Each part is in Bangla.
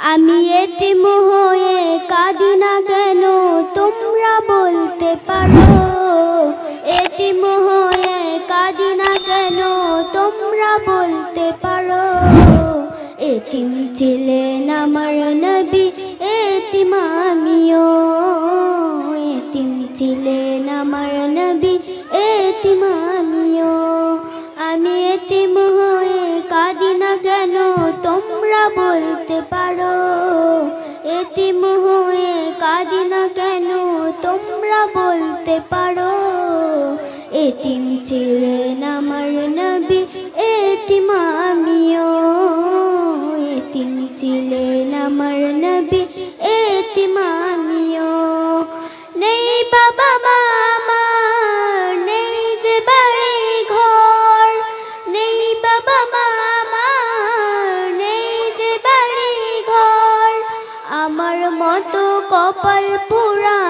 আমি এতিম হয়ে কাঁদি না কেন? তোমরা বলতে পারো, এতিম হয়ে কাঁদি না কেন? তোমরা বলতে তোমরা বলতে পারো, এতিম ছিলেন আমার নবী, এতিম আমিও। এতিম ছিলেন আমার নবী, এতিম আমিও। নেই বাবা মা নেই যে বাড়ি ঘর। নেই বাবা মা নেই যে বাড়ি ঘর। আমার মতো কপাল পুরা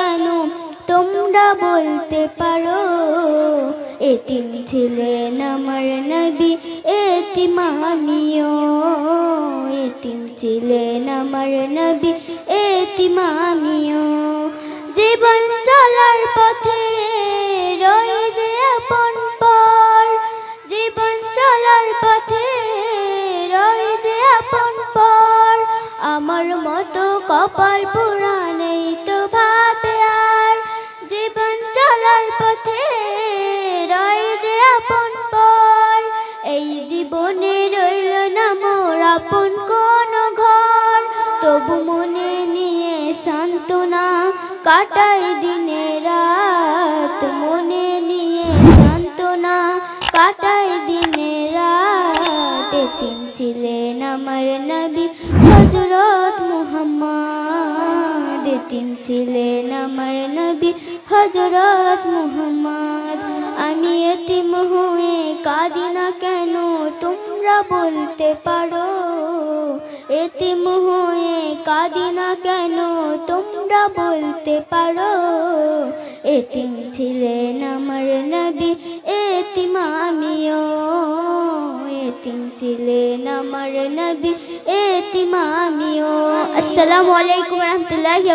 বলতে পারো, এতিম ছিলেন আমার নবী, এতিম আমিও। এতিম ছিলেন আমার নবী, এতিম আমিও। জীবন চলার পথে রয়ে যে আপন পর, জীবন চলার পথে রয়ে যে আপন পর। আমার মতো কপাল পুরা তবু মনে নিয়ে সান্ত্বনা কাটাই দিনে রাত। মনে নিয়ে সান্ত্বনা কাটাই দিনে রাত। এতিম ছিলেন আমার নবী হজরত মুহাম্মদ। এতিম ছিলেন আমার নবী হজরত মুহাম্মদ। আমি এতিম হয়ে কাঁদি না কেন? তোমরা বলতে পারো, এতিম হয়ে কাঁদি না কেন? তোমরা বলতে পারো, এতিম ছিলেন আমার নবী, এতিম আমিও। এতিম ছিলেন আমার নবী, এতিম আমিও। আসসালামু আলাইকুম রহমতুল্লাহি